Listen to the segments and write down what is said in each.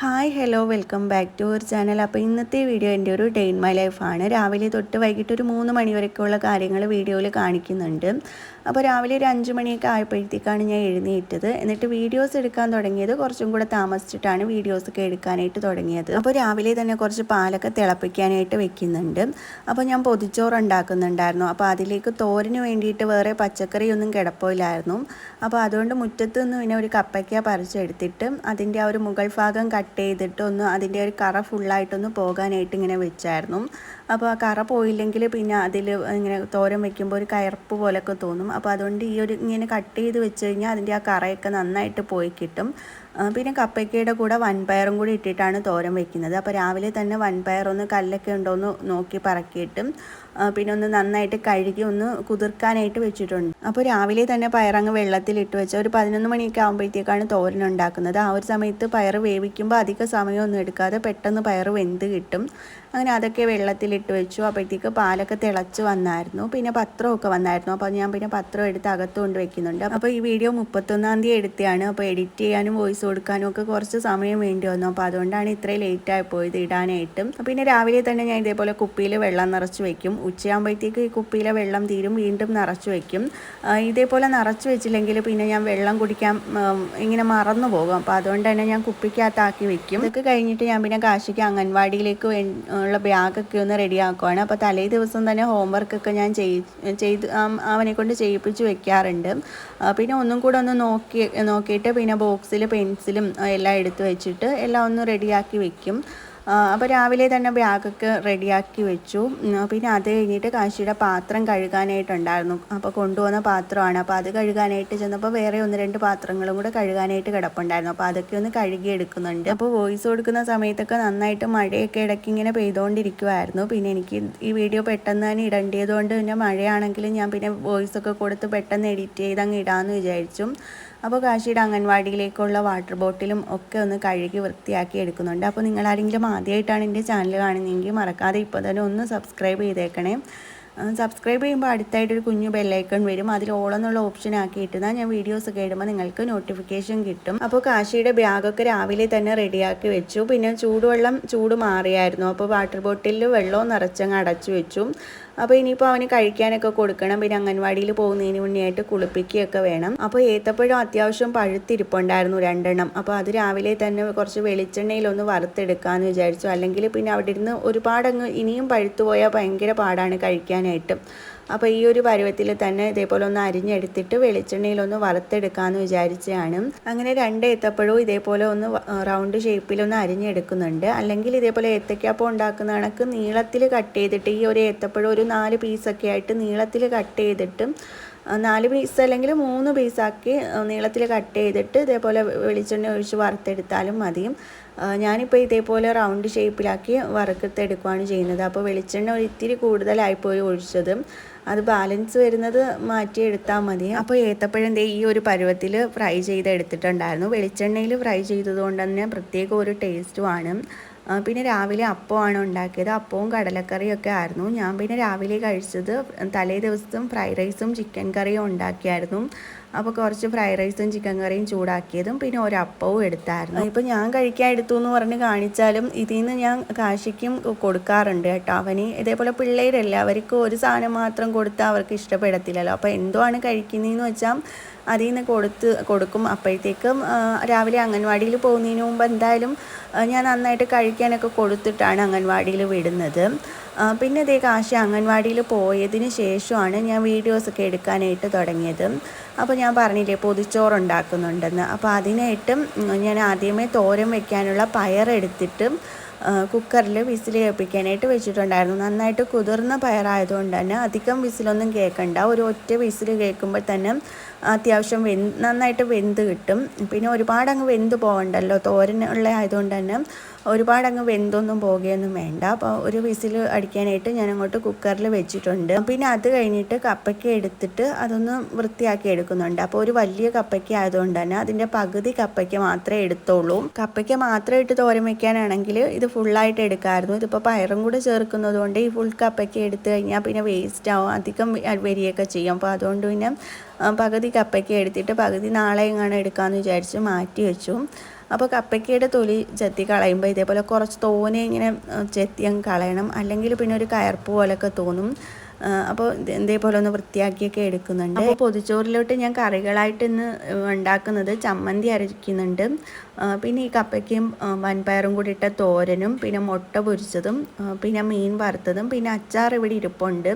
Hi hello welcome back to our channel അപ്പോൾ ഇന്നത്തെ video എന്റെ ഒരു ഡേ ഇൻ മൈ ലൈഫാണ് രാവിലെ തൊട്ട് വൈകിട്ട് ഒരു മൂന്ന് മണി വരെയൊക്കെയുള്ള കാര്യങ്ങൾ വീഡിയോയിൽ കാണിക്കുന്നുണ്ട്. അപ്പോൾ രാവിലെ ഒരു അഞ്ച് മണിയൊക്കെ ആയപ്പോഴത്തേക്കാണ് ഞാൻ എഴുന്നേറ്റത്. എന്നിട്ട് വീഡിയോസ് എടുക്കാൻ തുടങ്ങിയത് കുറച്ചും കൂടെ താമസിച്ചിട്ടാണ് വീഡിയോസൊക്കെ എടുക്കാനായിട്ട് തുടങ്ങിയത്. അപ്പോൾ രാവിലെ തന്നെ കുറച്ച് പാലൊക്കെ തിളപ്പിക്കാനായിട്ട് വെക്കുന്നുണ്ട്. അപ്പോൾ ഞാൻ പൊതിച്ചോറ് ഉണ്ടാക്കുന്നുണ്ടായിരുന്നു അപ്പോൾ അതിലേക്ക് തോരന് വേണ്ടിയിട്ട് വേറെ പച്ചക്കറിയൊന്നും കിടപ്പില്ലായിരുന്നു അപ്പോൾ അതുകൊണ്ട് മുറ്റത്ത് നിന്ന് പിന്നെ ഒരു കപ്പയ്ക്ക പറിച്ചെടുത്തിട്ട് അതിന്റെ ആ ഒരു മുകൾ ഭാഗം കട്ട് ചെയ്തിട്ട് ഒന്ന് അതിന്റെ ഒരു കറ ഫുള്ളായിട്ടൊന്ന് പോകാനായിട്ട് ഇങ്ങനെ വെച്ചായിരുന്നു. അപ്പോൾ ആ കറ പോയില്ലെങ്കിൽ പിന്നെ അതിൽ ഇങ്ങനെ തോരൻ വെക്കുമ്പോൾ ഒരു കയർപ്പ് പോലൊക്കെ തോന്നും. അപ്പോൾ അതുകൊണ്ട് ഈ ഒരു ഇങ്ങനെ കട്ട് ചെയ്ത് വെച്ച് കഴിഞ്ഞാൽ അതിന്റെ ആ കറയൊക്കെ നന്നായിട്ട് പോയി കിട്ടും. പിന്നെ കപ്പയ്ക്കയുടെ കൂടെ വൻപയറും കൂടി ഇട്ടിട്ടാണ് തോരൻ വെക്കുന്നത്. അപ്പോൾ രാവിലെ തന്നെ വൻപയർ ഒന്ന് കല്ലൊക്കെ ഉണ്ടോ എന്ന് നോക്കി പറക്കിയിട്ടും. പിന്നെ ഒന്ന് നന്നായിട്ട് കഴുകി ഒന്ന് കുതിർക്കാനായിട്ട് വെച്ചിട്ടുണ്ട്. അപ്പോൾ രാവിലെ തന്നെ പയറങ്ങ് വെള്ളത്തിലിട്ട് വെച്ച ഒരു പതിനൊന്ന് മണിയൊക്കെ ആകുമ്പോഴത്തേക്കാണ് തോരൻ ഉണ്ടാക്കുന്നത്. ആ ഒരു സമയത്ത് പയർ വേവിക്കുമ്പോൾ അധിക സമയമൊന്നും എടുക്കാതെ പെട്ടെന്ന് പയർ വെന്ത് കിട്ടും. അങ്ങനെ അതൊക്കെ വെള്ളത്തിലിട്ട് വെച്ചു. അപ്പോഴത്തേക്ക് പാലൊക്കെ തിളച്ച് വന്നായിരുന്നു. പിന്നെ പത്രമൊക്കെ വന്നായിരുന്നു. അപ്പോൾ ഞാൻ പിന്നെ പത്രം എടുത്ത് അകത്ത് കൊണ്ട് വെക്കുന്നുണ്ട്. അപ്പോൾ ഈ വീഡിയോ മുപ്പത്തൊന്നാം തീയതി എടുത്തതാണ്. അപ്പോൾ എഡിറ്റ് ചെയ്യാനും വോയിസ് കൊടുക്കാനും ഒക്കെ കുറച്ച് സമയം വേണ്ടി വന്നു. അപ്പോൾ അതുകൊണ്ടാണ് ഇത്രയും ലേറ്റായി പോയത് ഇടാനായിട്ടും. പിന്നെ രാവിലെ തന്നെ ഞാൻ ഇതേപോലെ കുപ്പിയിൽ വെള്ളം നിറച്ച് വെക്കും. ഉച്ചയാകുമ്പോഴത്തേക്ക് ഈ കുപ്പിയിലെ വെള്ളം തീരും വീണ്ടും നിറച്ച് വയ്ക്കും ഇതേപോലെ നിറച്ച് വെച്ചില്ലെങ്കിൽ പിന്നെ ഞാൻ വെള്ളം കുടിക്കാൻ ഇങ്ങനെ മറന്നു പോകും. അപ്പോൾ അതുകൊണ്ട് തന്നെ ഞാൻ കുപ്പിക്കകത്താക്കി വെക്കും. ഇതൊക്കെ കഴിഞ്ഞിട്ട് ഞാൻ പിന്നെ കാശിക്ക് അംഗൻവാടിയിലേക്ക് ഉള്ള ബാഗൊക്കെ ഒന്ന് റെഡിയാക്കുവാണ്. അപ്പോൾ തലേ ദിവസം തന്നെ ഹോംവർക്കൊക്കെ ഞാൻ ചെയ് ചെയ്ത് അവനെ കൊണ്ട് ചെയ്യിപ്പിച്ച് വെക്കാറുണ്ട്. പിന്നെ ഒന്നും കൂടെ ഒന്ന് നോക്കി നോക്കിയിട്ട് പിന്നെ ബോക്സിൽ പെൻസിലും എല്ലാം എടുത്ത് വെച്ചിട്ട് എല്ലാം ഒന്ന് റെഡിയാക്കി വെക്കും. അപ്പോൾ രാവിലെ തന്നെ ബാഗൊക്കെ റെഡിയാക്കി വെച്ചു. പിന്നെ അത് കഴിഞ്ഞിട്ട് കാശിയുടെ പാത്രം കഴുകാനായിട്ടുണ്ടായിരുന്നു. അപ്പോൾ കൊണ്ടുവന്ന പാത്രമാണ്. അപ്പോൾ അത് കഴുകാനായിട്ട് ചെന്നപ്പോൾ വേറെ ഒന്ന് രണ്ട് പാത്രങ്ങളും കൂടെ കഴുകാനായിട്ട് കിടപ്പുണ്ടായിരുന്നു. അപ്പോൾ അതൊക്കെ ഒന്ന് കഴുകി എടുക്കുന്നുണ്ട്. അപ്പോൾ വോയിസ് കൊടുക്കുന്ന സമയത്തൊക്കെ നന്നായിട്ട് മഴയൊക്കെ ഇടയ്ക്ക് ഇങ്ങനെ പെയ്തുകൊണ്ടിരിക്കുമായിരുന്നു പിന്നെ എനിക്ക് ഈ വീഡിയോ പെട്ടെന്ന് തന്നെ ഇടേണ്ടതുകൊണ്ട് പിന്നെ മഴയാണെങ്കിലും ഞാൻ പിന്നെ വോയിസ് ഒക്കെ കൊടുത്ത് പെട്ടെന്ന് എഡിറ്റ് ചെയ്ത് അങ്ങ് ഇടാമെന്ന് വിചാരിച്ചു. അപ്പോൾ കാശിയുടെ അംഗൻവാടിയിലേക്കുള്ള വാട്ടർ ബോട്ടിലും ഒക്കെ ഒന്ന് കഴുകി വൃത്തിയാക്കി എടുക്കുന്നുണ്ട്. അപ്പോൾ നിങ്ങൾ ആരെങ്കിലും ആദ്യമായിട്ടാണ് എന്റെ ചാനൽ കാണുന്നതെങ്കിൽ മറക്കാതെ ഇപ്പോൾ തന്നെ ഒന്ന് സബ്സ്ക്രൈബ് ചെയ്തേക്കണേ. സബ്സ്ക്രൈബ് ചെയ്യുമ്പോൾ അടുത്തായിട്ടൊരു കുഞ്ഞു ബെല്ലൈക്കൺ വരും. അതിൽ ഓളെന്നുള്ള ഓപ്ഷൻ ആക്കിയിട്ടാൽ ഞാൻ വീഡിയോസ് ഒക്കെ ഇടുമ്പോൾ നിങ്ങൾക്ക് നോട്ടിഫിക്കേഷൻ കിട്ടും. അപ്പോൾ കാശിയുടെ ബാഗൊക്കെ രാവിലെ തന്നെ റെഡിയാക്കി വെച്ചു. പിന്നെ ചൂടുവെള്ളം ചൂട് മാറിയായിരുന്നു. അപ്പോൾ വാട്ടർ ബോട്ടിലിൽ വെള്ളവും നിറച്ചങ്ങ് അടച്ചു വെച്ചു. അപ്പോൾ ഇനിയിപ്പോൾ അവന് കഴിക്കാനൊക്കെ കൊടുക്കണം. പിന്നെ അംഗൻവാടിയിൽ പോകുന്നതിന് മുന്നേയായിട്ട് കുളിപ്പിക്കുകയൊക്കെ വേണം. അപ്പോൾ ഏത്തപ്പഴം അത്യാവശ്യം പഴുത്തിരിപ്പുണ്ടായിരുന്നു രണ്ടെണ്ണം. അപ്പോൾ അത് രാവിലെ തന്നെ കുറച്ച് വെളിച്ചെണ്ണയിലൊന്ന് വറുത്തെടുക്കാമെന്ന് വിചാരിച്ചു. അല്ലെങ്കിൽ പിന്നെ അവിടെ ഇരുന്ന് ഒരുപാടങ്ങ് ഇനിയും പഴുത്തു പോയാൽ ഭയങ്കര പാടാണ് കഴിക്കാനായിട്ട്. അപ്പോൾ ഈ ഒരു പരുവത്തിൽ തന്നെ ഇതേപോലെ ഒന്ന് അരിഞ്ഞെടുത്തിട്ട് വെളിച്ചെണ്ണയിലൊന്ന് വറുത്തെടുക്കാമെന്ന് വിചാരിച്ചാണ് അങ്ങനെ രണ്ട് ഏത്തപ്പഴവും ഇതേപോലെ ഒന്ന് റൗണ്ട് ഷേപ്പിലൊന്ന് അരിഞ്ഞെടുക്കുന്നുണ്ട്. അല്ലെങ്കിൽ ഇതേപോലെ ഏത്തക്കാപ്പം ഉണ്ടാക്കുന്ന കണക്ക് നീളത്തിൽ കട്ട് ചെയ്തിട്ട് ഈ ഒരു ഏത്തപ്പഴം ഒരു നാല് പീസൊക്കെ ആയിട്ട് നീളത്തിൽ കട്ട് ചെയ്തിട്ട് നാല് പീസ് അല്ലെങ്കിൽ മൂന്ന് പീസാക്കി നീളത്തിൽ കട്ട് ചെയ്തിട്ട് ഇതേപോലെ വെളിച്ചെണ്ണ ഒഴിച്ച് വറുത്തെടുത്താലും മതി. ഞാനിപ്പോൾ ഇതേപോലെ റൗണ്ട് ഷേപ്പിലാക്കി വറുത്തെടുക്കുകയാണ് ചെയ്യുന്നത്. അപ്പോൾ വെളിച്ചെണ്ണ ഒരു ഇത്തിരി കൂടുതലായിപ്പോയി ഒഴിച്ചത്. അത് ബാലൻസ് വരുന്നത് മാറ്റി എടുത്താൽ മതി. അപ്പോൾ ഏത്തപ്പഴം ദേ ഈ ഒരു പരുവത്തിൽ ഫ്രൈ ചെയ്ത് എടുത്തിട്ടുണ്ടായിരുന്നു. വെളിച്ചെണ്ണയിൽ ഫ്രൈ ചെയ്തതുകൊണ്ട് തന്നെ പ്രത്യേക ഒരു ടേസ്റ്റുമാണ് പിന്നെ രാവിലെ അപ്പമാണ് ഉണ്ടാക്കിയത്. അപ്പവും കടലക്കറിയൊക്കെ ആയിരുന്നു. ഞാൻ പിന്നെ രാവിലെ കഴിച്ചത് തലേ ദിവസം ഫ്രൈഡ് റൈസും ചിക്കൻ കറിയും ഉണ്ടാക്കിയായിരുന്നു. അപ്പോൾ കുറച്ച് ഫ്രൈഡ് റൈസും ചിക്കൻ കറിയും ചൂടാക്കിയതും പിന്നെ ഒരു അപ്പവും എടുത്തായിരുന്നു. ഇപ്പോൾ ഞാൻ കഴിക്കാൻ എടുത്തു എന്ന് പറഞ്ഞ് കാണിച്ചാലും ഇതിൽ നിന്ന് ഞാൻ കാശിക്കും കൊടുക്കാറുണ്ട് കേട്ടോ. അവന് ഇതേപോലെ പിള്ളേരല്ലേ അവർക്ക് ഒരു സാധനം മാത്രം കൊടുത്താൽ അവർക്ക് ഇഷ്ടപ്പെടത്തില്ലല്ലോ. അപ്പോൾ എന്തോ ആണ് കഴിക്കുന്നതെന്ന് വെച്ചാൽ അതിൽ നിന്ന് കൊടുത്ത് കൊടുക്കും. അപ്പോഴത്തേക്കും രാവിലെ അംഗൻവാടിയിൽ പോകുന്നതിന് മുമ്പ് എന്തായാലും ഞാൻ നന്നായിട്ട് കഴിക്കാനൊക്കെ കൊടുത്തിട്ടാണ് അംഗൻവാടിയിൽ വിടുന്നത്. പിന്നെ ഇതേ കാശി അംഗൻവാടിയിൽ പോയതിന് ശേഷമാണ് ഞാൻ വീഡിയോസൊക്കെ എടുക്കാനായിട്ട് തുടങ്ങിയത്. അപ്പോൾ ഞാൻ പറഞ്ഞില്ലേ പൊതിച്ചോറ് ഉണ്ടാക്കുന്നുണ്ടെന്ന് അപ്പോൾ അതിനായിട്ടും ഞാൻ ആദ്യമേ തോരൻ വെക്കാനുള്ള പയറെടുത്തിട്ട് കുക്കറിൽ വിസിൽ കേൾപ്പിക്കാനായിട്ട് വെച്ചിട്ടുണ്ടായിരുന്നു. നന്നായിട്ട് കുതിർന്ന പയറായതുകൊണ്ട് തന്നെ അധികം വിസിലൊന്നും കേൾക്കണ്ട. ഒരു ഒറ്റ വിസിൽ കേൾക്കുമ്പോൾ തന്നെ അത്യാവശ്യം വെന്ത് നന്നായിട്ട് വെന്ത് കിട്ടും. പിന്നെ ഒരുപാട് അങ്ങ് വെന്ത് പോകണ്ടല്ലോ തോരനുള്ള ആയതുകൊണ്ട് തന്നെ ഒരുപാട് അങ്ങ് വെന്തൊന്നും പോകുകയൊന്നും വേണ്ട. അപ്പോൾ ഒരു വിസിൽ അടിക്കാനായിട്ട് ഞാൻ അങ്ങോട്ട് കുക്കറിൽ വെച്ചിട്ടുണ്ട്. പിന്നെ അത് കഴിഞ്ഞിട്ട് കപ്പയ്ക്ക എടുത്തിട്ട് അതൊന്ന് വൃത്തിയാക്കി എടുക്കുന്നുണ്ട്. അപ്പോൾ ഒരു വലിയ കപ്പയ്ക്ക ആയതുകൊണ്ട് തന്നെ അതിന്റെ പകുതി കപ്പയ്ക്ക മാത്രമേ എടുത്തോളൂ കപ്പയ്ക്ക മാത്രം ഇട്ട് തോരൻ വെക്കാനാണെങ്കിൽ ഇത് ഫുള്ളായിട്ട് എടുക്കാമായിരുന്നു ഇതിപ്പോൾ പയറും കൂടെ ചേർക്കുന്നത് കൊണ്ട് ഈ ഫുൾ കപ്പയ്ക്ക എടുത്തു കഴിഞ്ഞാൽ പിന്നെ വേസ്റ്റ് ആവും. അധികം വരികയൊക്കെ ചെയ്യും. അപ്പോൾ അതുകൊണ്ട് പിന്നെ പകുതി കപ്പയ്ക്ക എടുത്തിട്ട് പകുതി നാളെ എങ്ങാനും എടുക്കാമെന്ന് വിചാരിച്ച് മാറ്റി വെച്ചു. അപ്പോൾ കപ്പയ്ക്കയുടെ തൊലി ചെത്തി കളയുമ്പോൾ ഇതേപോലെ കുറച്ച് തോനെ ഇങ്ങനെ ചെത്തി അങ്ങ് കളയണം. അല്ലെങ്കിൽ പിന്നെ ഒരു കയർപ്പ് പോലൊക്കെ തോന്നും. അപ്പോൾ ഇത് ഇതേപോലെ ഒന്ന് വൃത്തിയാക്കിയൊക്കെ എടുക്കുന്നുണ്ട്. അപ്പോൾ പൊതിച്ചോറിലോട്ട് ഞാൻ കറികളായിട്ട് ഇന്ന് ഉണ്ടാക്കുന്നത് ചമ്മന്തി അരയ്ക്കുന്നുണ്ട് പിന്നെ ഈ കപ്പയ്ക്കും വൻപയറും കൂടി ഇട്ട തോരനും പിന്നെ മുട്ട പൊരിച്ചതും പിന്നെ മീൻ വറുത്തതും പിന്നെ അച്ചാർ ഇവിടെ ഇരിപ്പുണ്ട്.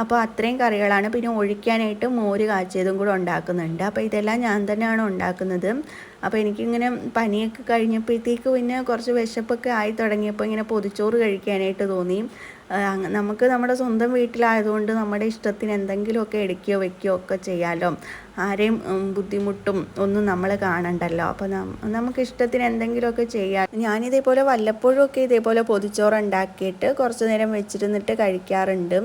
അപ്പോൾ അത്രയും കറികളാണ് പിന്നെ ഒഴിക്കാനായിട്ട് മോര് കാച്ചിയതും കൂടെ ഉണ്ടാക്കുന്നുണ്ട്. അപ്പോൾ ഇതെല്ലാം ഞാൻ തന്നെയാണ് ഉണ്ടാക്കുന്നത്. അപ്പോൾ എനിക്കിങ്ങനെ പനിയൊക്കെ കഴിഞ്ഞപ്പോഴത്തേക്ക് പിന്നെ കുറച്ച് വിശപ്പൊക്കെ ആയി തുടങ്ങിയപ്പോൾ ഇങ്ങനെ പൊതിച്ചോറ് കഴിക്കാനായിട്ട് തോന്നി. നമുക്ക് നമ്മുടെ സ്വന്തം വീട്ടിലായതുകൊണ്ട് നമ്മുടെ ഇഷ്ടത്തിന് എന്തെങ്കിലുമൊക്കെ എടുക്കുകയോ വെക്കുകയോ ഒക്കെ ചെയ്യാമല്ലോ ആരെയും ബുദ്ധിമുട്ടും ഒന്നും നമ്മൾ കാണണ്ടല്ലോ. അപ്പോൾ നമുക്ക് ഇഷ്ടത്തിന് എന്തെങ്കിലുമൊക്കെ ചെയ്യാം. ഞാനിതേപോലെ വല്ലപ്പോഴും ഒക്കെ ഇതേപോലെ പൊതിച്ചോറ് ഉണ്ടാക്കിയിട്ട് കുറച്ച് നേരം വെച്ചിരുന്നിട്ട് കഴിക്കാറുണ്ട്.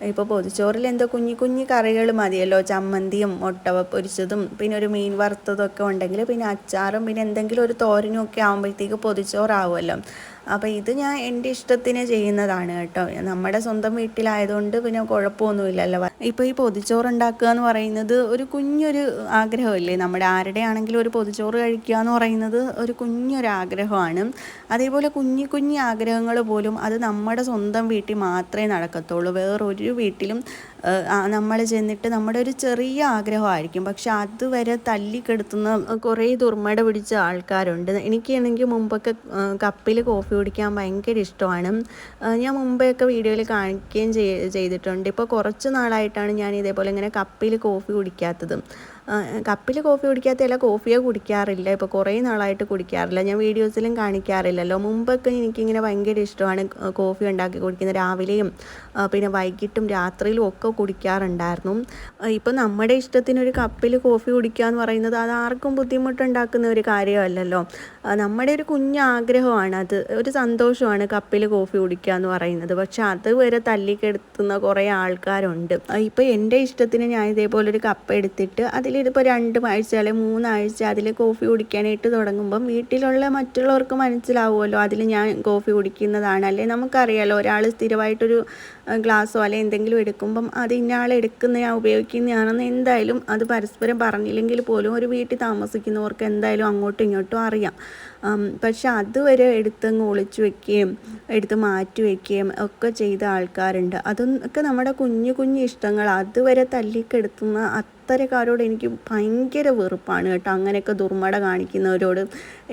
ഇപ്പോൾ പൊതിച്ചോറിൽ എന്തോ കുഞ്ഞു കുഞ്ഞു കറികൾ മതിയല്ലോ. ചമ്മന്തിയും മുട്ട പൊരിച്ചതും പിന്നെ ഒരു മീൻ വറുത്തതും ഒക്കെ ഉണ്ടെങ്കിൽ പിന്നെ അച്ചാറും പിന്നെ എന്തെങ്കിലും ഒരു തോരനും ഒക്കെ ആകുമ്പോഴത്തേക്ക് പൊതിച്ചോറാവുമല്ലോ. അപ്പോൾ ഇത് ഞാൻ എന്റെ ഇഷ്ടത്തിന് ചെയ്യുന്നതാണ് കേട്ടോ. നമ്മുടെ സ്വന്തം വീട്ടിലായതുകൊണ്ട് പിന്നെ കുഴപ്പമൊന്നുമില്ലല്ലോ. ഇപ്പോൾ ഈ പൊതിച്ചോറ് ഉണ്ടാക്കുക എന്ന് പറയുന്നത് ഒരു കുഞ്ഞൊരു ആഗ്രഹമല്ലേ? നമ്മുടെ ആരുടെ ആണെങ്കിലും ഒരു പൊതിച്ചോറ് കഴിക്കുക എന്ന് പറയുന്നത് ഒരു കുഞ്ഞൊരു ആഗ്രഹമാണ്. അതേപോലെ കുഞ്ഞു കുഞ്ഞു ആഗ്രഹങ്ങൾ പോലും അത് നമ്മുടെ സ്വന്തം വീട്ടിൽ മാത്രമേ നടക്കത്തുള്ളൂ. വേറൊരു വീട്ടിലും നമ്മൾ ചെന്നിട്ട് നമ്മുടെ ഒരു ചെറിയ ആഗ്രഹമായിരിക്കും. പക്ഷെ അതുവരെ തല്ലിക്കെടുത്തുന്ന കുറേ ദുർമട പിടിച്ച ആൾക്കാരുണ്ട്. എനിക്കാണെങ്കിൽ മുമ്പൊക്കെ കപ്പിൽ കോഫി കുടിക്കാൻ ഭയങ്കര ഇഷ്ടമാണ്. ഞാൻ മുമ്പെയൊക്കെ വീഡിയോയിൽ കാണിക്കുകയും ചെയ്- ചെയ്തിട്ടുണ്ട്. ഇപ്പോൾ കുറച്ച് നാളായിട്ടാണ് ഞാൻ ഇതേപോലെ ഇങ്ങനെ കപ്പിൽ കോഫി കുടിക്കാത്തത്. കപ്പിൽ കോഫി കുടിക്കാത്തല്ല കോഫിയെ കുടിക്കാറില്ല. ഇപ്പോൾ കുറേ നാളായിട്ട് കുടിക്കാറില്ല. ഞാൻ വീഡിയോസിലും കാണിക്കാറില്ലല്ലോ. മുമ്പൊക്കെ എനിക്കിങ്ങനെ ഭയങ്കര ഇഷ്ടമാണ് കോഫി ഉണ്ടാക്കി കുടിക്കുന്നത് രാവിലെയും പിന്നെ വൈകിട്ടും രാത്രിയിലും ഒക്കെ കുടിക്കാറുണ്ടായിരുന്നു. ഇപ്പോൾ നമ്മുടെ ഇഷ്ടത്തിന് ഒരു കപ്പിൽ കോഫി കുടിക്കുക എന്ന് പറയുന്നത് അത് ആർക്കും ബുദ്ധിമുട്ടുണ്ടാക്കുന്ന ഒരു കാര്യമല്ലല്ലോ. നമ്മുടെ ഒരു കുഞ്ഞ് ആഗ്രഹമാണ്. അത് ഒരു സന്തോഷമാണ് കപ്പിൽ കോഫി കുടിക്കുക എന്ന് പറയുന്നത്. പക്ഷെ അത് വരെ തല്ലിക്കെടുത്തുന്ന കുറേ ആൾക്കാരുണ്ട്. ഇപ്പോൾ എന്റെ ഇഷ്ടത്തിന് ഞാൻ ഇതേപോലെ ഒരു കപ്പ് എടുത്തിട്ട് അതിലിതിപ്പോൾ രണ്ട് ആഴ്ച അല്ലെങ്കിൽ മൂന്നാഴ്ച അതിൽ കോഫി കുടിക്കാനായിട്ട് തുടങ്ങുമ്പം വീട്ടിലുള്ള മറ്റുള്ളവർക്ക് മനസ്സിലാവുമല്ലോ അതിൽ ഞാൻ കോഫി കുടിക്കുന്നതാണ്. അല്ലെ നമുക്കറിയാലോ ഒരാൾ സ്ഥിരമായിട്ടൊരു ഗ്ലാസ്സോ അല്ലെങ്കിൽ എന്തെങ്കിലും എടുക്കുമ്പം അത് ഇന്നയാൾ എടുക്കുന്ന ഞാൻ ഉപയോഗിക്കുന്നതാണെന്ന് എന്തായാലും അത് പരസ്പരം പറഞ്ഞില്ലെങ്കിൽ പോലും ഒരു വീട്ടിൽ താമസിക്കുന്നവർക്ക് എന്തായാലും അങ്ങോട്ടും ഇങ്ങോട്ടും അറിയാം. പക്ഷെ അതുവരെ എടുത്തങ്ങ് ഒളിച്ചു വെക്കുകയും എടുത്ത് മാറ്റി വയ്ക്കുകയും ഒക്കെ ചെയ്ത ആൾക്കാരുണ്ട്. അതൊക്കെ നമ്മുടെ കുഞ്ഞു കുഞ്ഞു ഇഷ്ടങ്ങൾ അതുവരെ തല്ലിക്കെടുത്തുന്ന അത്തരക്കാരോട് എനിക്ക് ഭയങ്കര വെറുപ്പാണ് കേട്ടോ. അങ്ങനെയൊക്കെ ദുർമട കാണിക്കുന്നവരോട്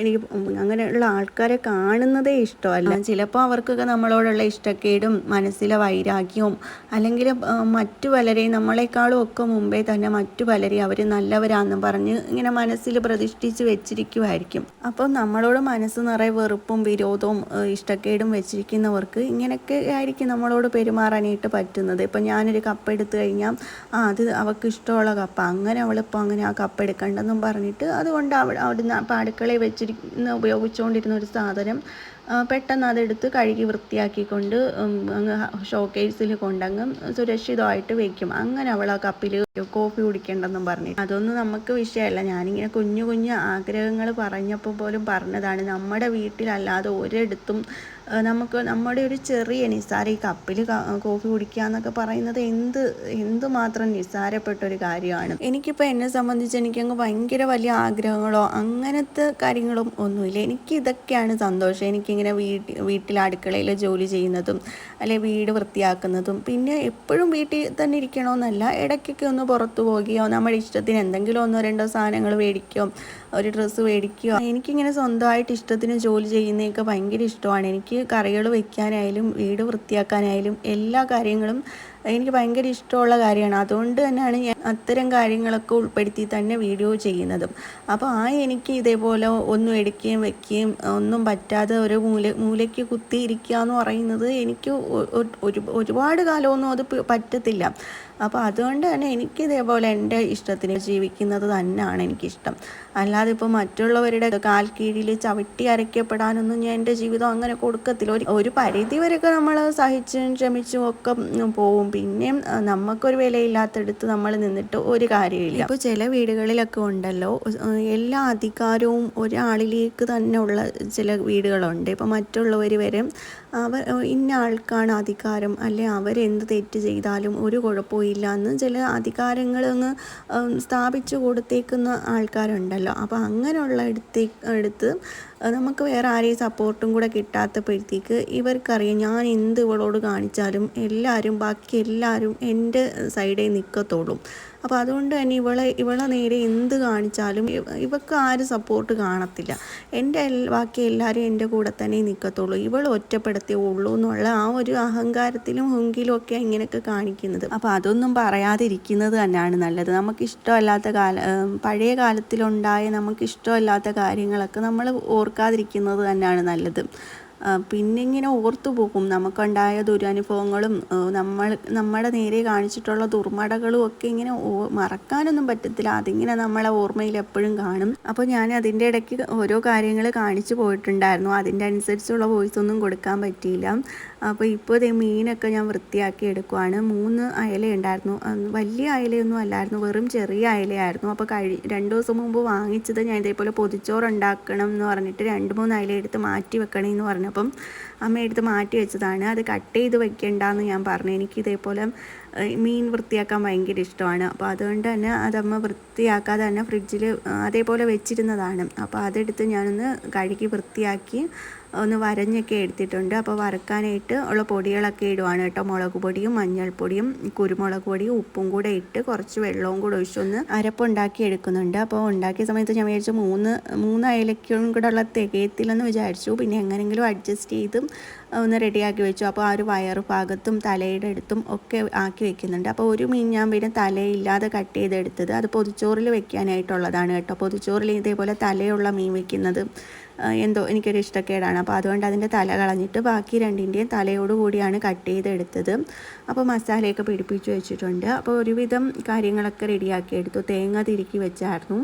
എനിക്ക് അങ്ങനെയുള്ള ആൾക്കാരെ കാണുന്നതേ ഇഷ്ടമല്ല. ചിലപ്പോൾ അവർക്കൊക്കെ നമ്മളോടുള്ള ഇഷ്ടക്കേടും മനസ്സിലെ വൈരാഗ്യവും അല്ലെങ്കിൽ മറ്റു പലരെയും നമ്മളെക്കാളും ഒക്കെ മുമ്പേ തന്നെ മറ്റു പലരെയും അവർ നല്ലവരാണെന്ന് പറഞ്ഞ് ഇങ്ങനെ മനസ്സിൽ പ്രതിഷ്ഠിച്ച് വെച്ചിരിക്കുമായിരിക്കും അപ്പം നമ്മളോട് മനസ്സ് നിറയെ വെറുപ്പും വിരോധവും ഇഷ്ടക്കേടും വെച്ചിരിക്കുന്നവർക്ക് ഇങ്ങനെയൊക്കെ ആയിരിക്കും നമ്മളോട് പെരുമാറാനായിട്ട് പറ്റുന്നത്. ഇപ്പം ഞാനൊരു കപ്പ് എടുത്തു കഴിഞ്ഞാൽ ആ അത് അവർക്ക് ഇഷ്ടമുള്ള കപ്പ അങ്ങനെ അവളിപ്പോൾ അങ്ങനെ ആ കപ്പ് എടുക്കണ്ടെന്നും പറഞ്ഞിട്ട് അതുകൊണ്ട് അവൾ അവിടുന്ന് അടുക്കളയിൽ വെച്ചിരിക്കുന്ന ഉപയോഗിച്ചുകൊണ്ടിരുന്ന ഒരു സാധനം പെട്ടെന്ന് അതെടുത്ത് കഴുകി വൃത്തിയാക്കിക്കൊണ്ട് ഷോക്കേസിൽ കൊണ്ടങ്ങ് സുരക്ഷിതമായിട്ട് വെക്കും. അങ്ങനെ അവൾ ആ കപ്പിൽ കോഫി കുടിക്കേണ്ടെന്നും പറഞ്ഞു. അതൊന്നും നമുക്ക് വിഷയമല്ല. ഞാനിങ്ങനെ കുഞ്ഞു കുഞ്ഞു ആഗ്രഹങ്ങൾ പറഞ്ഞപ്പോൾ പോലും പറഞ്ഞതാണ്. നമ്മുടെ വീട്ടിലല്ലാതെ ഒരിടത്തും നമുക്ക് നമ്മുടെ ഒരു ചെറിയ നിസ്സാര ഈ കപ്പിൽ കോഫി കുടിക്കുക എന്നൊക്കെ പറയുന്നത് എന്ത് എന്തുമാത്രം നിസ്സാരപ്പെട്ട ഒരു കാര്യമാണ്. എനിക്കിപ്പോൾ എന്നെ സംബന്ധിച്ച് എനിക്കങ്ങ് ഭയങ്കര വലിയ ആഗ്രഹങ്ങളോ അങ്ങനത്തെ കാര്യങ്ങളും ഒന്നുമില്ല. എനിക്ക് ഇതൊക്കെയാണ് സന്തോഷം. എനിക്കിങ്ങനെ വീട്ടിൽ വീട്ടിൽ അടുക്കളയിൽ ജോലി ചെയ്യുന്നതും അല്ലെ വീട് വൃത്തിയാക്കുന്നതും പിന്നെ എപ്പോഴും വീട്ടിൽ തന്നെ ഇരിക്കണമെന്നല്ല ഇടയ്ക്കൊക്കെ ഒന്ന് പുറത്തു പോകുകയോ നമ്മുടെ ഇഷ്ടത്തിന് എന്തെങ്കിലും ഒന്നോ രണ്ടോ സാധനങ്ങൾ മേടിക്കുകയോ ഒരു ഡ്രസ്സ് മേടിക്കുകയോ എനിക്കിങ്ങനെ സ്വന്തമായിട്ട് ഇഷ്ടത്തിന് ജോലി ചെയ്യുന്നതൊക്കെ ഭയങ്കര ഇഷ്ടമാണ്. എനിക്ക് കറികൾ വയ്ക്കാനായാലും വീട് വൃത്തിയാക്കാനായാലും എല്ലാ കാര്യങ്ങളും എനിക്ക് ഭയങ്കര ഇഷ്ടമുള്ള കാര്യമാണ്. അതുകൊണ്ട് തന്നെയാണ് ഞാൻ അത്തരം കാര്യങ്ങളൊക്കെ ഉൾപ്പെടുത്തി തന്നെ വീഡിയോ ചെയ്യുന്നതും. അപ്പോൾ ആ എനിക്ക് ഇതേപോലെ ഒന്നും എടുക്കുകയും വെക്കുകയും ഒന്നും പറ്റാതെ ഒരു മൂല മൂലയ്ക്ക് കുത്തിയിരിക്കുക എന്ന് പറയുന്നത് എനിക്ക് ഒരുപാട് കാലമൊന്നും അത് പറ്റത്തില്ല. അപ്പോൾ അതുകൊണ്ട് തന്നെ എനിക്ക് ഇതേപോലെ എന്റെ ഇഷ്ടത്തിന് ജീവിക്കുന്നത് തന്നെയാണ് എനിക്കിഷ്ടം. അല്ലാതെ ഇപ്പോൾ മറ്റുള്ളവരുടെ കാൽ കീഴിൽ ചവിട്ടി അരയ്ക്കപ്പെടാനൊന്നും ഞാൻ എന്റെ ജീവിതം അങ്ങനെ കൊടുക്കത്തില്ല. ഒരു ഒരു പരിധി വരെയൊക്കെ നമ്മൾ സഹിച്ചും ക്ഷമിച്ചും ഒക്കെ പോവും. പിന്നെയും നമുക്കൊരു വിലയില്ലാത്തടുത്ത് നമ്മൾ നിന്നിട്ട് ഒരു കാര്യമില്ല ഇപ്പോൾ ചില വീടുകളിലൊക്കെ ഉണ്ടല്ലോ. എല്ലാ അധികാരവും ഒരാളിലേക്ക് തന്നെ ഉള്ള ചില വീടുകളുണ്ട്. ഇപ്പോൾ മറ്റുള്ളവർ വരെ അവർ ഇന്ന ആൾക്കാണ് അധികാരം. അല്ലെ അവരെന്ത് തെറ്റ് ചെയ്താലും ഒരു കുഴപ്പവും പോയില്ല. എന്ന് ചില അധികാരങ്ങൾ അങ്ങ് സ്ഥാപിച്ചു കൊടുത്തേക്കുന്ന ആൾക്കാരുണ്ടല്ലോ. അപ്പോൾ അങ്ങനെയുള്ള എടുത്തേ എടുത്ത് നമുക്ക് വേറെ ആരെയും സപ്പോർട്ടും കൂടെ കിട്ടാത്തപ്പോഴത്തേക്ക് ഇവർക്കറിയാം ഞാൻ എന്ത് ഇവളോട് കാണിച്ചാലും എല്ലാവരും ബാക്കി എല്ലാവരും എന്റെ സൈഡേ നിൽക്കത്തുള്ളൂ അപ്പോൾ അതുകൊണ്ട് തന്നെ ഇവളെ ഇവളെ നേരെ എന്ത് കാണിച്ചാലും ഇവ- ഇവക്ക് ആരും സപ്പോർട്ട് കാണത്തില്ല. എന്റെ ബാക്കി എല്ലാവരും എന്റെ കൂടെ തന്നെ നിൽക്കത്തുള്ളൂ ഇവൾ ഒറ്റപ്പെടുത്തേ ഉള്ളൂ എന്നുള്ള ആ ഒരു അഹങ്കാരത്തിലും ഹുങ്കിലും ഒക്കെ ഇങ്ങനെയൊക്കെ കാണിക്കുന്നത്. അപ്പോൾ അതൊന്നും പറയാതിരിക്കുന്നത് തന്നെയാണ് നല്ലത്. നമുക്ക് ഇഷ്ടമല്ലാത്ത കാല പഴയ കാലത്തിലുണ്ടായ നമുക്ക് ഇഷ്ടമല്ലാത്ത കാര്യങ്ങളൊക്കെ നമ്മൾ ഓർക്കാതിരിക്കുന്നത് തന്നെയാണ് നല്ലത്. പിന്നെ ഇങ്ങനെ ഓർത്തു പോകും. നമുക്കുണ്ടായ ദുരനുഭവങ്ങളും നമ്മൾ നമ്മുടെ നേരെ കാണിച്ചിട്ടുള്ള ദുർമടകളും ഒക്കെ ഇങ്ങനെ മറക്കാനൊന്നും പറ്റത്തില്ല. അതിങ്ങനെ നമ്മളെ ഓർമ്മയിൽ എപ്പോഴും കാണും. അപ്പോൾ ഞാൻ അതിന്റെ ഇടയ്ക്ക് ഓരോ കാര്യങ്ങൾ കാണിച്ചു പോയിട്ടുണ്ടായിരുന്നു. അതിന്റെ അനുസരിച്ചുള്ള വോയിസ് ഒന്നും കൊടുക്കാൻ പറ്റിയില്ല. അപ്പോൾ ഇപ്പോൾ ഇതേ മീനൊക്കെ ഞാൻ വൃത്തിയാക്കി എടുക്കുവാണ്. മൂന്ന് അയല ഉണ്ടായിരുന്നു. വലിയ അയലയൊന്നും അല്ലായിരുന്നു. വെറും ചെറിയ അയലയായിരുന്നു. അപ്പോൾ കഴി രണ്ട് ദിവസം മുമ്പ് വാങ്ങിച്ചത് ഞാൻ ഇതേപോലെ പൊതിച്ചോറ് ഉണ്ടാക്കണം എന്ന് പറഞ്ഞിട്ട് രണ്ട് മൂന്ന് അയല എടുത്ത് മാറ്റി വെക്കണേ എന്ന് പറഞ്ഞപ്പം അമ്മ എടുത്ത് മാറ്റി വെച്ചതാണ്. അത് കട്ട് ചെയ്ത് വെക്കണ്ടെന്ന് ഞാൻ പറഞ്ഞു. എനിക്ക് ഇതേപോലെ മീൻ വൃത്തിയാക്കാൻ ഭയങ്കര ഇഷ്ടമാണ്. അപ്പോൾ അതുകൊണ്ട് തന്നെ അതമ്മ വൃത്തിയാക്കാതെ തന്നെ ഫ്രിഡ്ജിൽ അതേപോലെ വെച്ചിരുന്നതാണ്. അപ്പോൾ അതെടുത്ത് ഞാനൊന്ന് കഴുകി വൃത്തിയാക്കി ഒന്ന് വരഞ്ഞൊക്കെ എടുത്തിട്ടുണ്ട്. അപ്പോൾ വറക്കാനായിട്ട് ഉള്ള പൊടികളൊക്കെ ഇടുവാണ് കേട്ടോ. മുളക് പൊടിയും മഞ്ഞൾപ്പൊടിയും കുരുമുളക് പൊടിയും ഉപ്പും കൂടെ ഇട്ട് കുറച്ച് വെള്ളവും കൂടെ ഒഴിച്ചൊന്ന് അരപ്പുണ്ടാക്കി എടുക്കുന്നുണ്ട്. അപ്പോൾ ഉണ്ടാക്കിയ സമയത്ത് ഞാൻ വിചാരിച്ചു മൂന്ന് മൂന്ന് അയലക്കും കൂടെ ഉള്ള തികയത്തില്ലെന്ന് വിചാരിച്ചു. പിന്നെ എങ്ങനെങ്കിലും അഡ്ജസ്റ്റ് ചെയ്ത് ഒന്ന് റെഡിയാക്കി വെച്ചു. അപ്പോൾ ആ ഒരു വയറ് ഭാഗത്തും തലയുടെ അടുത്തും ഒക്കെ ആക്കി വെക്കുന്നുണ്ട്. അപ്പോൾ ഒരു മീൻ ഞാൻ പിന്നെ തലയില്ലാതെ കട്ട് ചെയ്തെടുത്തത്. അത് പൊതിച്ചോറിൽ വെക്കാനായിട്ടുള്ളതാണ് കേട്ടോ. പൊതിച്ചോറിൽ ഇതേപോലെ തലയുള്ള മീൻ വെക്കുന്നത് എന്തോ എനിക്കൊരു ഇഷ്ടക്കേടാണ് അപ്പോൾ അതുകൊണ്ട് അതിന്റെ തല കളഞ്ഞിട്ട് ബാക്കി രണ്ടിന്റെയും തലയോട് കൂടിയാണ് കട്ട് ചെയ്തെടുത്തത്. അപ്പോൾ മസാലയൊക്കെ പിടിപ്പിച്ച് വെച്ചിട്ടുണ്ട്. അപ്പോൾ ഒരുവിധം കാര്യങ്ങളൊക്കെ റെഡിയാക്കി എടുത്തു തേങ്ങ തിരുക്കി വെച്ചായിരുന്നു.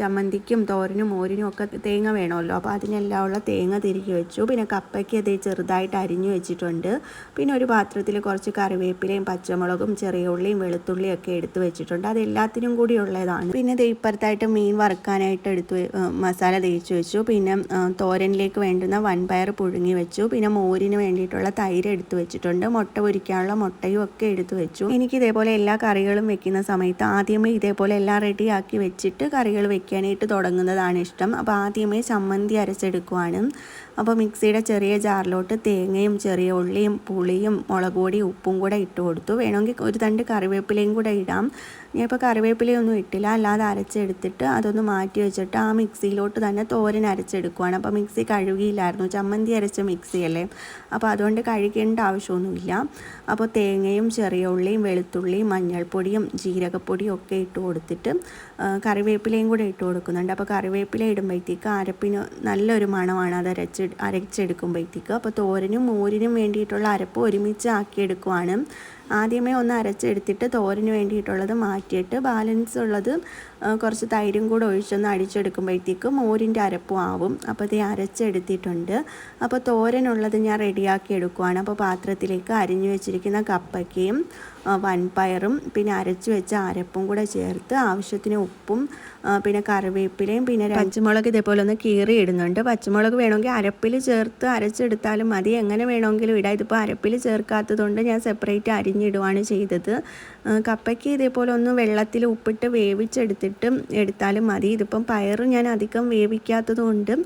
ചമ്മന്തിക്കും തോരനും മോരിനും ഒക്കെ തേങ്ങ വേണമല്ലോ. അപ്പോൾ അതിനെല്ലാം ഉള്ള തേങ്ങ തിരുക്കി വെച്ചു. പിന്നെ കപ്പയ്ക്ക് അത് ചെറുതായിട്ട് അരിഞ്ഞു വെച്ചിട്ടുണ്ട്. പിന്നെ ഒരു പാത്രത്തിൽ കുറച്ച് കറിവേപ്പിലയും പച്ചമുളകും ചെറിയ ഉള്ളിയും വെളുത്തുള്ളിയും ഒക്കെ എടുത്ത് വെച്ചിട്ടുണ്ട്. അത് എല്ലാത്തിനും കൂടി ഉള്ളതാണ്. പിന്നെ ഇപ്പുറത്തായിട്ട് മീൻ വറുക്കാനായിട്ട് എടുത്ത് മസാല തേച്ച് വെച്ചു. പിന്നെ ആ, തോരനിലേക്ക് വേണ്ടുന്ന വൻപയർ പുഴുങ്ങി വെച്ചു. പിന്നെ മോരിന് വേണ്ടിയിട്ടുള്ള തൈര് എടുത്തു വെച്ചിട്ടുണ്ട്. മുട്ട പൊരിക്കാനുള്ള മുട്ടയും ഒക്കെ എടുത്തു വെച്ചു. എനിക്ക് ഇതേപോലെ എല്ലാ കറികളും വെക്കുന്ന സമയത്ത് ആദ്യമേ ഇതേപോലെ എല്ലാം റെഡിയാക്കി വെച്ചിട്ട് കറികൾ വെക്കാനായിട്ട് തുടങ്ങുന്നതാണ് ഇഷ്ടം. അപ്പോൾ ആദ്യമേ ചമ്മന്തി അരച്ചെടുക്കുവാണ്. അപ്പോൾ മിക്സിയുടെ ചെറിയ ജാറിലോട്ട് തേങ്ങയും ചെറിയ ഉള്ളിയും പുളിയും മുളക് പൊടി ഉപ്പും കൂടെ ഇട്ട് കൊടുത്തു. വേണമെങ്കിൽ ഒരു തണ്ട് കറിവേപ്പിലയും കൂടെ ഇടാം. ഞാൻ ഇപ്പോൾ കറിവേപ്പിലയൊന്നും ഇട്ടില്ല. അല്ലാതെ അരച്ചെടുത്തിട്ട് അതൊന്ന് മാറ്റി വെച്ചിട്ട് ആ മിക്സിയിലോട്ട് തന്നെ തോരൻ അരച്ചെടുക്കുവാണ്. അപ്പോൾ മിക്സി കഴുകിയില്ലായിരുന്നു. ചമ്മന്തി അരച്ച മിക്സിയല്ലേ. അപ്പോൾ അതുകൊണ്ട് കഴുകേണ്ട ആവശ്യമൊന്നുമില്ല. അപ്പോൾ തേങ്ങയും ചെറിയ ഉള്ളിയും വെളുത്തുള്ളിയും മഞ്ഞൾപ്പൊടിയും ജീരകപ്പൊടിയും ഒക്കെ ഇട്ട് കൊടുത്തിട്ട് കറിവേപ്പിലയും കൂടെ ഇട്ട് കൊടുക്കുന്നുണ്ട്. അപ്പോൾ കറിവേപ്പില ഇടുമ്പോഴത്തേക്ക് അരപ്പിന് നല്ലൊരു മണമാണ് അത് അരച്ച് അരച്ചെടുക്കുമ്പോഴത്തേക്ക്. അപ്പോൾ തോരനും മോരിനും വേണ്ടിയിട്ടുള്ള അരപ്പ് ഒരുമിച്ച് ആക്കിയെടുക്കുവാണ്. ആദ്യമേ ഒന്ന് അരച്ചെടുത്തിട്ട് തോരന് വേണ്ടിയിട്ടുള്ളത് മാറ്റിയിട്ട് ബാലൻസ് ഉള്ളത് കുറച്ച് തൈരും കൂടെ ഒഴിച്ചൊന്ന് അടിച്ചെടുക്കുമ്പോഴത്തേക്ക് മോരിന്റെ അരപ്പും ആവും. അപ്പോൾ ഇത് അരച്ചെടുത്തിട്ടുണ്ട്. അപ്പോൾ തോരനുള്ളത് ഞാൻ റെഡിയാക്കി എടുക്കുവാണ്. അപ്പോൾ പാത്രത്തിലേക്ക് അരിഞ്ഞു വെച്ചിരിക്കുന്ന കപ്പയ്ക്കയും വൻപയറും പിന്നെ അരച്ചു വെച്ച അരപ്പും കൂടെ ചേർത്ത് ആവശ്യത്തിന് ഉപ്പും പിന്നെ കറിവേപ്പിലയും പിന്നെ പച്ചമുളക് ഇതേപോലെ ഒന്ന് കീറി ഇടുന്നുണ്ട്. പച്ചമുളക് വേണമെങ്കിൽ അരപ്പിൽ ചേർത്ത് അരച്ചെടുത്താലും മതി. എങ്ങനെ വേണമെങ്കിലും ഇടാം. ഇതിപ്പോൾ അരപ്പിൽ ചേർക്കാത്തതുകൊണ്ട് ഞാൻ സെപ്പറേറ്റ് അരിഞ്ഞിടുവാണ് ചെയ്തത്. കപ്പയ്ക്ക് ഇതേപോലെ ഒന്ന് വെള്ളത്തിൽ ഉപ്പിട്ട് വേവിച്ചെടുത്തിട്ട് എടുത്താലും മതി. ഇതിപ്പം പയറ് ഞാൻ അധികം വേവിക്കാത്തത് കൊണ്ടും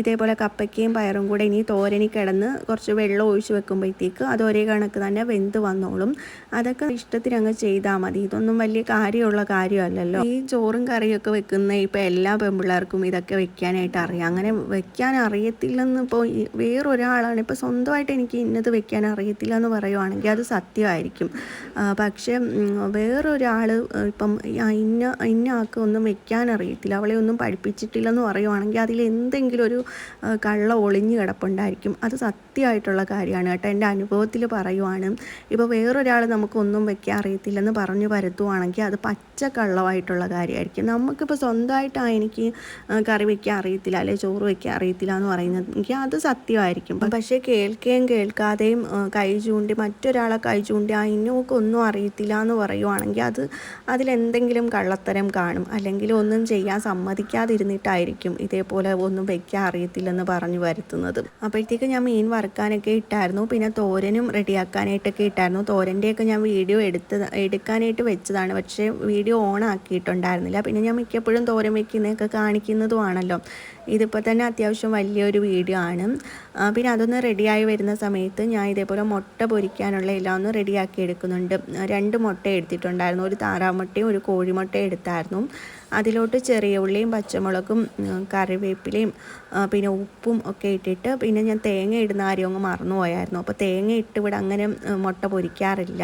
ഇതേപോലെ കപ്പയ്ക്കയും പയറും കൂടെ ഇനി തോരനി കിടന്ന് കുറച്ച് വെള്ളം ഒഴിച്ച് വെക്കുമ്പോഴത്തേക്ക് അത് ഒരേ കണക്ക് തന്നെ വെന്ത് വന്നോളും. അതൊക്കെ ഇഷ്ടത്തിന് അങ്ങ് ചെയ്താൽ മതി. ഇതൊന്നും വലിയ കാര്യമുള്ള കാര്യമല്ലല്ലോ. ഈ ചോറും കറിയൊക്കെ വെക്കുന്ന ഇപ്പോൾ എല്ലാ പെൺപിള്ളേർക്കും ഇതൊക്കെ വെക്കാനായിട്ട് അറിയാം. അങ്ങനെ വെക്കാൻ അറിയത്തില്ലെന്ന് ഇപ്പോൾ വേറൊരാളാണ്. ഇപ്പോൾ സ്വന്തമായിട്ട് എനിക്ക് ഇന്നത് വെക്കാൻ അറിയത്തില്ല എന്ന് പറയുവാണെങ്കിൽ അത് സത്യമായിരിക്കും. പക്ഷെ വേറൊരാൾ ഇപ്പം ഇന്ന ഇന്ന ആൾക്ക് ഒന്നും വെക്കാൻ അറിയത്തില്ല അവളെ ഒന്നും പഠിപ്പിച്ചിട്ടില്ലെന്ന് പറയുവാണെങ്കിൽ അതിൽ എന്തെങ്കിലും ഒരു കള്ള ഒളിഞ്ഞു കിടപ്പുണ്ടായിരിക്കും. അത് സത്യമായിട്ടുള്ള കാര്യമാണ് കേട്ടോ. എന്റെ അനുഭവത്തിൽ പറയുവാണ്. ഇപ്പോൾ വേറൊരാൾ നമുക്കൊന്നും വെക്കാൻ അറിയത്തില്ലെന്ന് പറഞ്ഞു പരത്തുവാണെങ്കിൽ അത് പച്ച കള്ളമായിട്ടുള്ള കാര്യമായിരിക്കും. നമുക്കിപ്പോൾ സ്വന്തമായിട്ടാണ് എനിക്ക് കറി വെക്കാൻ അറിയത്തില്ല അല്ലെ ചോറ് വെക്കാൻ അറിയത്തില്ല എന്ന് പറയുന്നത് എനിക്ക് അത് സത്യമായിരിക്കും. പക്ഷേ കേൾക്കുകയും കേൾക്കാതെയും കൈ ചൂണ്ടി മറ്റൊരാളെ കൈ ചൂണ്ടി ആ ഇന്നോക്ക് ഒന്നും അറിയത്തില്ല എന്ന് പറയുവാണെങ്കിൽ അത് അതിലെന്തെങ്കിലും കള്ളത്തരം കാണും. അല്ലെങ്കിൽ ഒന്നും ചെയ്യാൻ സമ്മതിക്കാതിരുന്നിട്ടായിരിക്കും ഇതേപോലെ ഒന്നും വയ്ക്കാൻ അറിയത്തില്ലെന്ന് പറഞ്ഞു വരുത്തുന്നത്. അപ്പോഴത്തേക്ക് ഞാൻ മീൻ വറുക്കാനൊക്കെ ഇട്ടായിരുന്നു. പിന്നെ തോരനും റെഡിയാക്കാനായിട്ടൊക്കെ ഇട്ടായിരുന്നു. തോരന്റെയൊക്കെ ഞാൻ വീഡിയോ എടുത്ത് എടുക്കാനായിട്ട് വെച്ചതാണ്. പക്ഷേ വീഡിയോ ഓൺ ആക്കിയിട്ടുണ്ടായിരുന്നില്ല. പിന്നെ ഞാൻ മിക്കപ്പോഴും തോരൻ വെക്കുന്നതൊക്കെ കാണിക്കുന്നതുമാണല്ലോ ഇതിപ്പോൾ തന്നെ അത്യാവശ്യം വലിയൊരു വീഡിയോ ആണ്. പിന്നെ അതൊന്ന് റെഡിയായി വരുന്ന സമയത്ത് ഞാൻ ഇതേപോലെ മുട്ട പൊരിക്കാനുള്ള എല്ലാം ഒന്ന് റെഡിയാക്കി എടുക്കുന്നുണ്ട്. രണ്ട് മുട്ട എടുത്തിട്ടുണ്ടായിരുന്നു. ഒരു താറാമുട്ടയും ഒരു കോഴിമുട്ടയും എടുത്തായിരുന്നു. അതിലോട്ട് ചെറിയ ഉള്ളിയും പച്ചമുളകും കറിവേപ്പിലയും പിന്നെ ഉപ്പും ഒക്കെ ഇട്ടിട്ട് പിന്നെ ഞാൻ തേങ്ങ ഇടുന്ന കാര്യം അങ്ങ് മറന്നുപോയായിരുന്നു അപ്പോൾ തേങ്ങ ഇട്ട് ഇവിടെ അങ്ങനെ മുട്ട പൊരിക്കാറില്ല.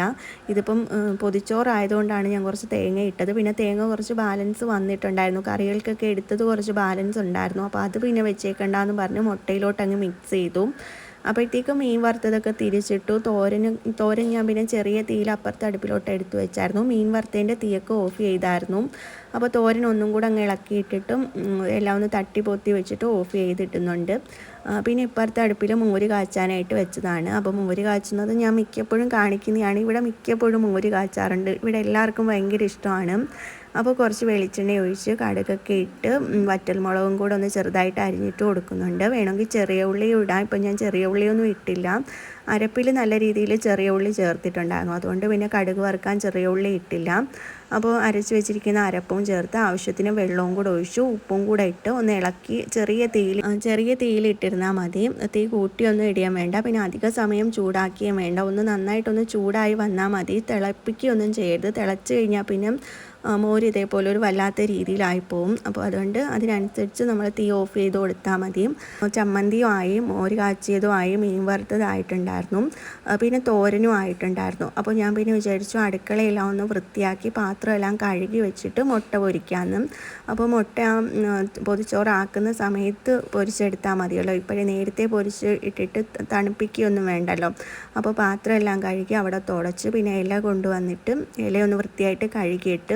ഇതിപ്പം പൊതിച്ചോറായതുകൊണ്ടാണ് ഞാൻ കുറച്ച് തേങ്ങ ഇട്ടത്. പിന്നെ തേങ്ങ കുറച്ച് ബാലൻസ് വന്നിട്ടുണ്ടായിരുന്നു. കറികൾക്കൊക്കെ എടുത്തത് കുറച്ച് ബാലൻസ് ഉണ്ടായിരുന്നു. അപ്പോൾ അത് പിന്നെ വെച്ചേക്കണ്ടെന്ന് പറഞ്ഞ് മുട്ടയിലോട്ട് അങ്ങ് മിക്സ് ചെയ്തു. അപ്പോഴത്തേക്കും മീൻ വറുത്തതൊക്കെ തിരിച്ചിട്ടു. തോരന് തോരൻ ഞാൻ പിന്നെ ചെറിയ തീയിൽ അപ്പുറത്തെ അടുപ്പിലോട്ട് എടുത്തു വെച്ചായിരുന്നു. മീൻ വറുത്തതിന്റെ തീയൊക്കെ ഓഫ് ചെയ്തായിരുന്നു. അപ്പോൾ തോരൻ ഒന്നും കൂടെ അങ്ങ് ഇളക്കിയിട്ടിട്ടും എല്ലാം ഒന്ന് തട്ടി പൊത്തി വെച്ചിട്ട് ഓഫ് ചെയ്തിട്ടുന്നുണ്ട്. പിന്നെ ഇപ്പുറത്തെ അടുപ്പിൽ മോര് കാച്ചാനായിട്ട് വെച്ചതാണ്. അപ്പോൾ മോര് കാച്ചുന്നത് ഞാൻ മിക്കപ്പോഴും കാണിക്കുന്നതാണ്. ഇവിടെ മിക്കപ്പോഴും മോര് കാച്ചാറുണ്ട്. ഇവിടെ എല്ലാവർക്കും ഭയങ്കര ഇഷ്ടമാണ്. അപ്പോൾ കുറച്ച് വെളിച്ചെണ്ണ ഒഴിച്ച് കടുകൊക്കെ ഇട്ട് വറ്റൽമുളകും കൂടെ ഒന്ന് ചെറുതായിട്ട് അരിഞ്ഞിട്ട് കൊടുക്കുന്നുണ്ട്. വേണമെങ്കിൽ ചെറിയ ഉള്ളി ഇടാം. ഇപ്പം ഞാൻ ചെറിയ ഉള്ളിയൊന്നും ഇട്ടില്ല. അരപ്പിൽ നല്ല രീതിയിൽ ചെറിയ ഉള്ളി ചേർത്തിട്ടുണ്ടായിരുന്നു. അതുകൊണ്ട് പിന്നെ കടുക് വറുക്കാൻ ചെറിയ ഉള്ളി ഇട്ടില്ല. അപ്പോൾ അരച്ച് വെച്ചിരിക്കുന്ന അരപ്പും ചേർത്ത് ആവശ്യത്തിന് വെള്ളവും കൂടെ ഒഴിച്ചു ഉപ്പും കൂടെ ഇട്ട് ഒന്ന് ഇളക്കി ചെറിയ തീയിൽ ചെറിയ തീയിൽ ഇട്ടിരുന്നാൽ മതി. തീ കൂട്ടിയൊന്നും ഇടിയാൻ വേണ്ട. പിന്നെ അധിക സമയം ചൂടാക്കിയും വേണ്ട. ഒന്ന് നന്നായിട്ടൊന്ന് ചൂടായി വന്നാൽ മതി. തിളപ്പിക്കുകയൊന്നും ചെയ്യരുത്. തിളച്ച് കഴിഞ്ഞാൽ പിന്നെ മോര് ഇതേപോലെ ഒരു വല്ലാത്ത രീതിയിലായി പോവും അപ്പോൾ അതുകൊണ്ട് അതിനനുസരിച്ച് നമ്മൾ തീ ഓഫ് ചെയ്ത് കൊടുത്താൽ മതി. ചമ്മന്തിയും ആയി മോര് കാച്ചിയതും ആയി മീൻ വറുത്തതായിട്ടുണ്ടായിരുന്നു. പിന്നെ തോരനും ആയിട്ടുണ്ടായിരുന്നു. അപ്പോൾ ഞാൻ പിന്നെ വിചാരിച്ചു അടുക്കളയെല്ലാം ഒന്ന് വൃത്തിയാക്കി പാത്രമെല്ലാം കഴുകി വെച്ചിട്ട് മുട്ട പൊരിക്കാമെന്ന്. അപ്പോൾ മുട്ട പൊതിച്ചോറാക്കുന്ന സമയത്ത് പൊരിച്ചെടുത്താൽ മതിയല്ലോ. ഇപ്പോഴേ നേരത്തെ പൊരിച്ച് ഇട്ടിട്ട് തണുപ്പിക്കുകയൊന്നും വേണ്ടല്ലോ. അപ്പോൾ പാത്രമെല്ലാം കഴുകി അവിടെ തുടച്ച് പിന്നെ ഇല കൊണ്ടുവന്നിട്ട് ഇലയൊന്ന് വൃത്തിയായിട്ട് കഴുകിയിട്ട്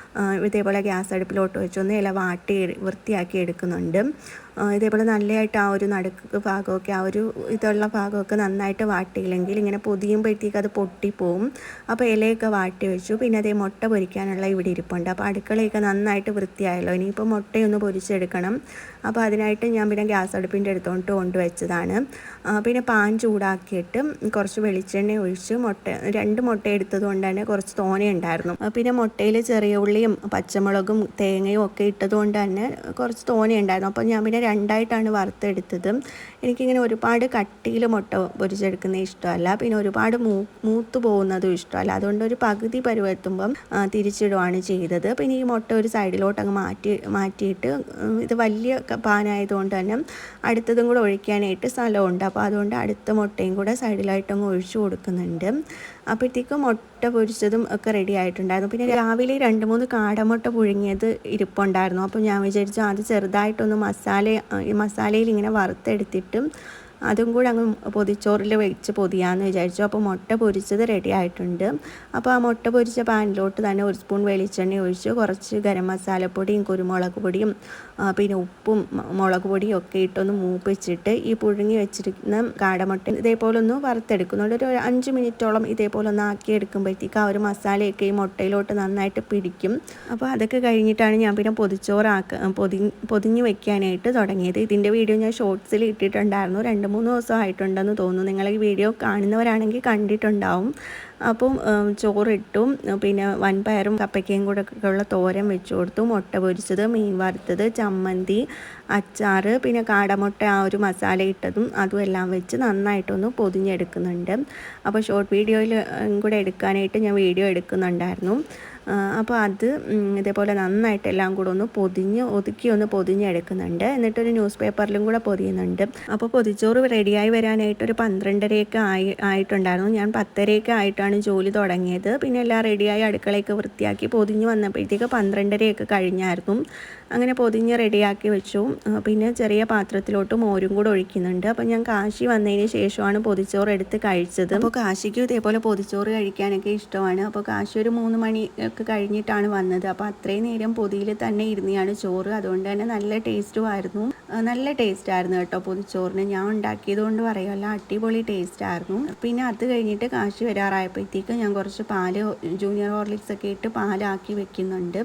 ഇതേപോലെ ഗ്യാസ് അടുപ്പിലോട്ട് വെച്ചൊന്ന് ഇല വാട്ടി വൃത്തിയാക്കി എടുക്കുന്നുണ്ട്. ഇതേപോലെ നല്ലതായിട്ട് ആ ഒരു നടുക്ക് ഭാഗമൊക്കെ ആ ഒരു ഇതുള്ള ഭാഗമൊക്കെ നന്നായിട്ട് വാട്ടിയില്ലെങ്കിൽ ഇങ്ങനെ പൊതിയുമ്പോഴത്തേക്ക് അത് പൊട്ടിപ്പോവും. അപ്പോൾ ഇലയൊക്കെ വാട്ടി വെച്ചു. പിന്നെ അതേ മുട്ട പൊരിക്കാനുള്ള ഇവിടെ ഇരിപ്പുണ്ട്. അപ്പോൾ അടുക്കളയൊക്കെ നന്നായിട്ട് വൃത്തിയായല്ലോ. ഇനിയിപ്പോൾ മുട്ടയൊന്ന് പൊരിച്ചെടുക്കണം. അപ്പോൾ അതിനായിട്ട് ഞാൻ പിന്നെ ഗ്യാസ് അടുപ്പിന്റെ അടുത്തോട്ട് കൊണ്ടുവച്ചതാണ് പിന്നെ പാൻ ചൂടാക്കിയിട്ട് കുറച്ച് വെളിച്ചെണ്ണ ഒഴിച്ച് മുട്ട രണ്ട് മുട്ട എടുത്തത് കൊണ്ട് തന്നെ കുറച്ച് തോനെ ഉണ്ടായിരുന്നു. പിന്നെ മുട്ടയിൽ ചെറിയ ഉള്ളിയും പച്ചമുളകും തേങ്ങയും ഒക്കെ ഇട്ടതുകൊണ്ട് തന്നെ കുറച്ച് തോനെയുണ്ടായിരുന്നു. അപ്പോൾ ഞാൻ പിന്നെ രണ്ടായിട്ടാണ് വറുത്തെടുത്തത്. എനിക്കിങ്ങനെ ഒരുപാട് കട്ടിയിൽ മുട്ട പൊരിച്ചെടുക്കുന്നത് ഇഷ്ടമല്ല. പിന്നെ ഒരുപാട് മൂ മൂത്ത് പോകുന്നതും ഇഷ്ടമല്ല. അതുകൊണ്ട് ഒരു പകുതി പരുവെത്തുമ്പം തിരിച്ചിടുവാണ് ചെയ്തത്. പിന്നെ ഈ മുട്ട ഒരു സൈഡിലോട്ട് അങ്ങ് മാറ്റി മാറ്റിയിട്ട് ഇത് വലിയ പാനായതുകൊണ്ട് തന്നെ അടുത്തതും കൂടെ ഒഴിക്കാനായിട്ട് സ്ഥലമുണ്ട്. അപ്പോൾ അതുകൊണ്ട് അടുത്ത മുട്ടയും കൂടെ സൈഡിലായിട്ട് അങ്ങ് ഒഴിച്ചു കൊടുക്കുന്നുണ്ട്. അപ്പോഴത്തേക്കും മുട്ട പൊരിച്ചതും ഒക്കെ റെഡി ആയിട്ടുണ്ടായിരുന്നു. പിന്നെ രാവിലെ രണ്ട് മൂന്ന് കാടമുട്ട പുഴുങ്ങിയത് ഇരിപ്പുണ്ടായിരുന്നു. അപ്പോൾ ഞാൻ വിചാരിച്ചു അത് ചെറുതായിട്ടൊന്ന് മസാല മസാലയിൽ ഇങ്ങനെ വറുത്തെടുത്തിട്ടും അതും കൂടെ അങ്ങ് പൊതിച്ചോറിൽ വെച്ച് പൊതിയാന്ന് വിചാരിച്ചു. അപ്പോൾ മുട്ട പൊരിച്ചത് റെഡി ആയിട്ടുണ്ട്. അപ്പോൾ ആ മുട്ട പൊരിച്ച പാനിലോട്ട് തന്നെ ഒരു സ്പൂൺ വെളിച്ചെണ്ണ ഒഴിച്ച് കുറച്ച് ഗരം മസാലപ്പൊടിയും കുരുമുളക് പൊടിയും പിന്നെ ഉപ്പും മുളക് പൊടിയും ഒക്കെ ഇട്ടൊന്ന് മൂപ്പിച്ചിട്ട് ഈ പുഴുങ്ങി വെച്ചിരിക്കുന്ന കാടമുട്ട ഇതേപോലെ ഒന്ന് വറുത്തെടുക്കുന്നുണ്ട് ഒരു അഞ്ച് മിനിറ്റോളം ഇതേപോലെ ഒന്ന് ആക്കി എടുക്കുമ്പോഴത്തേക്ക് ആ ഒരു മസാലയൊക്കെ ഈ മുട്ടയിലോട്ട് നന്നായിട്ട് പിടിക്കും. അപ്പോൾ അതൊക്കെ കഴിഞ്ഞിട്ടാണ് ഞാൻ പിന്നെ പൊതിച്ചോറാക്ക പൊതി പൊതിഞ്ഞ് വെക്കാനായിട്ട് തുടങ്ങിയത്. ഇതിന്റെ വീഡിയോ ഞാൻ ഷോർട്സിൽ ഇട്ടിട്ടുണ്ടായിരുന്നു. രണ്ട് മൂന്ന് ദിവസമായിട്ടുണ്ടെന്ന് തോന്നുന്നു. നിങ്ങൾ ഈ വീഡിയോ കാണുന്നവരാണെങ്കിൽ കണ്ടിട്ടുണ്ടാവും. അപ്പം ചോറിട്ടും പിന്നെ വൻപയറും കപ്പയ്ക്കയും കൂടെ ഉള്ള തോരൻ വെച്ചു കൊടുത്തു. മുട്ട പൊരിച്ചത് മീൻ വറുത്തത് ചമ്മന്തി അച്ചാർ പിന്നെ കാടമുട്ട ആ ഒരു മസാല ഇട്ടതും അതും എല്ലാം വെച്ച് നന്നായിട്ടൊന്ന് പൊതിഞ്ഞെടുക്കുന്നുണ്ട്. അപ്പോൾ ഷോർട്ട് വീഡിയോയിൽ കൂടെ എടുക്കാനായിട്ട് ഞാൻ വീഡിയോ എടുക്കുന്നുണ്ടായിരുന്നു. അപ്പോൾ അത് ഇതേപോലെ നന്നായിട്ട് എല്ലാം കൂടെ ഒന്ന് പൊതിഞ്ഞ് ഒതുക്കി ഒന്ന് പൊതിഞ്ഞെടുക്കുന്നുണ്ട്. എന്നിട്ടൊരു ന്യൂസ് പേപ്പറിലും കൂടെ പൊതിയുന്നുണ്ട്. അപ്പോൾ പൊതിച്ചോറ് റെഡിയായി വരാനായിട്ട് ഒരു പന്ത്രണ്ടരയൊക്കെ ആയി ആയിട്ടുണ്ടായിരുന്നു. ഞാൻ പത്തരയൊക്കെ ആയിട്ടാണ് ജോലി തുടങ്ങിയത്. പിന്നെ എല്ലാം റെഡിയായി അടുക്കളയൊക്കെ വൃത്തിയാക്കി പൊതിഞ്ഞ് വന്നപ്പോഴത്തേക്ക് പന്ത്രണ്ടരയൊക്കെ കഴിഞ്ഞായിരുന്നു. അങ്ങനെ പൊതിഞ്ഞ് റെഡിയാക്കി വെച്ചു. പിന്നെ ചെറിയ പാത്രത്തിലോട്ട് മോരും കൂടെ ഒഴിക്കുന്നുണ്ട്. അപ്പോൾ ഞാൻ കാശി വന്നതിന് ശേഷമാണ് പൊതിച്ചോറ് എടുത്ത് കഴിച്ചത്. അപ്പോൾ കാശിക്കും ഇതേപോലെ പൊതിച്ചോറ് കഴിക്കാനൊക്കെ ഇഷ്ടമാണ്. അപ്പോൾ കാശി ഒരു മൂന്ന് മണി ഒക്കെ കഴിഞ്ഞിട്ടാണ് വന്നത്. അപ്പോൾ അത്രയും നേരം പൊതിയിൽ തന്നെ ഇരുന്നിയാണ് ചോറ്. അതുകൊണ്ട് തന്നെ നല്ല ടേസ്റ്റും ആയിരുന്നു. നല്ല ടേസ്റ്റ് ആയിരുന്നു കേട്ടോ പൊതിച്ചോറിന്. ഞാൻ ഉണ്ടാക്കിയത് കൊണ്ട് പറയുമല്ല അടിപൊളി ടേസ്റ്റ് ആയിരുന്നു. പിന്നെ അത് കഴിഞ്ഞിട്ട് കാശി വരാറായപ്പോഴത്തേക്ക് ഞാൻ കുറച്ച് പാൽ ജൂനിയർ ഹോർലിക്സ് ഒക്കെ ഇട്ട് പാലാക്കി വെക്കുന്നുണ്ട്.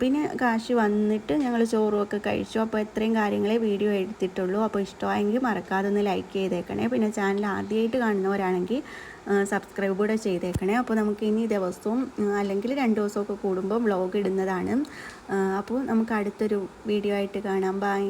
പിന്നെ കാശ് വന്നിട്ട് ഞങ്ങൾ ചോറുമൊക്കെ കഴിച്ചു. അപ്പോൾ ഇത്രയും കാര്യങ്ങളെ വീഡിയോ എടുത്തിട്ടുള്ളൂ. അപ്പോൾ ഇഷ്ടമായെങ്കിൽ മറക്കാതെ ഒന്ന് ലൈക്ക് ചെയ്തേക്കണേ. പിന്നെ ചാനൽ ആദ്യമായിട്ട് കാണുന്നവരാണെങ്കിൽ സബ്സ്ക്രൈബ് കൂടെ ചെയ്തേക്കണേ. അപ്പോൾ നമുക്ക് ഇനി ദിവസവും അല്ലെങ്കിൽ രണ്ട് ദിവസമൊക്കെ കൂടുമ്പോൾ വ്ളോഗ് ഇടുന്നതാണ്. അപ്പോൾ നമുക്ക് അടുത്തൊരു വീഡിയോ ആയിട്ട് കാണാം. ബൈ